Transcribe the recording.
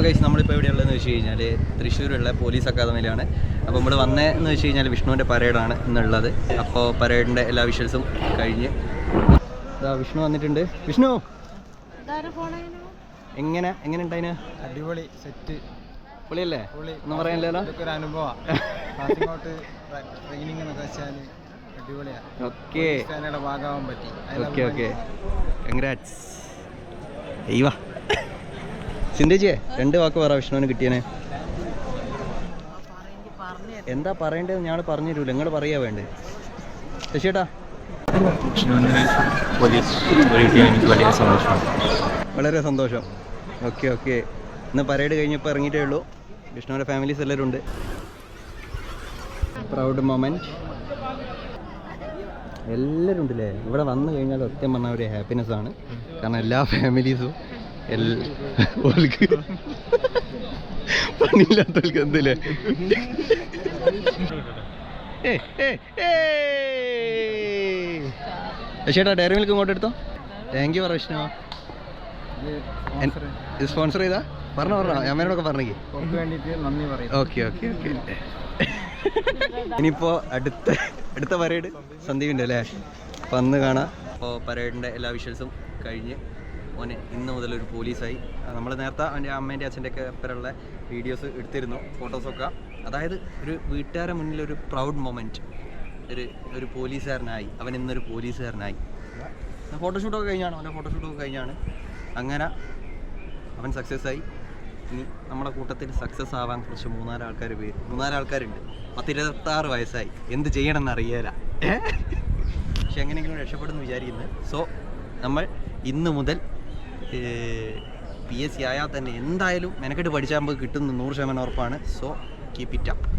അപ്പോൾ കഴിച്ച് നമ്മളിപ്പോൾ എവിടെയുള്ളതെന്ന് വെച്ച് കഴിഞ്ഞാൽ തൃശ്ശൂരുള്ള പോലീസ് അക്കാദമിയിലാണ്. അപ്പോൾ നമ്മൾ വന്നതെന്ന് വെച്ച് കഴിഞ്ഞാൽ വിഷ്ണുവിന്റെ പരേഡാണ് എന്നുള്ളത് അപ്പോൾ പരേഡിന്റെ എല്ലാ വിഷ്വൽസും കഴിഞ്ഞ് വിഷ്ണു വന്നിട്ടുണ്ട്. വിഷ്ണു! എങ്ങനെ എങ്ങനെ? ഉണ്ടായിന് അടിപൊളി സെറ്റ്. പൊളിയല്ലേ? പൊളി. ഒന്നും പറയാനില്ലല്ലോ? ഒരു അനുഭവമാണ് ട്രെയിനിങ് എന്നൊക്കെ വെച്ചാൽ അടിപൊളിയാണ് ഓക്കെ. സേനയുടെ ഭാഗമാവാൻ പറ്റി. Okay okay. കൺഗ്രാറ്റ്സ് എയ്വാ ചിന്തിച്ചേ രണ്ട് വാക്ക് പറ വിഷ്ണുവിന് കിട്ടിയനെ. എന്താ പറയേണ്ടത് ഞാൻ പറഞ്ഞു തരൂല നിങ്ങൾ പറയാ വേണ്ടേ. ശശിയേട്ടാ. വലിയ വളരെ സന്തോഷം. Okay okay. ഇന്ന് പരേഡ് കഴിഞ്ഞപ്പോൾ ഇറങ്ങിയിട്ടേ ഉള്ളൂ. വിഷ്ണുവിന്റെ ഫാമിലീസ് എല്ലാവരും ഉണ്ട്. പ്രൗഡ് മൊമെന്റ് എല്ലാവരും ഉണ്ടല്ലേ? ഇവിടെ വന്നു കഴിഞ്ഞാൽ സത്യം പറഞ്ഞാൽ ഒരു ഹാപ്പിനെസ് ആണ്. കാരണം എല്ലാ ഫാമിലീസും ഓർക്ക് പണിയില്ലാത്തവർക്ക് എന്തല്ലേ ചേട്ടാ ഡയറി മിൽക്ക് ഇങ്ങോട്ട് എടുത്തോ? താങ്ക് യു പറ വിഷ്ണു സ്പോൺസർ ചെയ്താ? പറഞ്ഞോ പറഞ്ഞോ. അമ്മേനോടൊക്കെ പറയുന്നു. Okay okay okay. ഇനിയിപ്പോ അടുത്ത അടുത്ത പരേഡ് സന്ദീപിന്റെ അല്ലേ? അപ്പൊ അന്ന് കാണാം. അപ്പോൾ പരേഡിന്റെ എല്ലാ വിഷ്വൽസും കഴിഞ്ഞ് മോനെ ഇന്ന് മുതൽ ഒരു പോലീസായി. നമ്മൾ നേരത്തെ അവന്റെ അമ്മേന്റെ അച്ഛന്റെ ഒക്കെ പേരുള്ള വീഡിയോസ് എടുത്തിരുന്നു ഫോട്ടോസൊക്കെ അതായത് ഒരു വീട്ടുകാരെ മുന്നിൽ ഒരു പ്രൗഡ് മൊമെന്റ് ഒരു ഒരു പോലീസുകാരനായി. അവൻ ഇന്നൊരു പോലീസുകാരനായി. ഫോട്ടോഷൂട്ടൊക്കെ കഴിഞ്ഞാണ്. അവന്റെ ഫോട്ടോഷൂട്ടൊക്കെ കഴിഞ്ഞാണ്. അങ്ങനെ അവൻ സക്സസ് ആയി. ഇനി നമ്മുടെ കൂട്ടത്തിൽ സക്സസ് ആവാൻ കുറച്ച് മൂന്നാൽ ആൾക്കാർ പേര് മൂന്നാൽ ആൾക്കാരുണ്ട്. പത്തിരുപത്താറ് വയസ്സായി. എന്ത് ചെയ്യണമെന്ന് അറിയാല. പക്ഷെ എങ്ങനെയെങ്കിലും രക്ഷപ്പെടുമെന്ന് വിചാരിക്കുന്നത് സോ നമ്മൾ ഇന്ന് മുതൽ പി എസ് സി ആയാൽ തന്നെ എന്തായാലും മെനക്കെട്ട് പഠിച്ചാൽ നമുക്ക് കിട്ടുന്ന നൂറ് ശതമാനം ഉറപ്പാണ്. So keep it up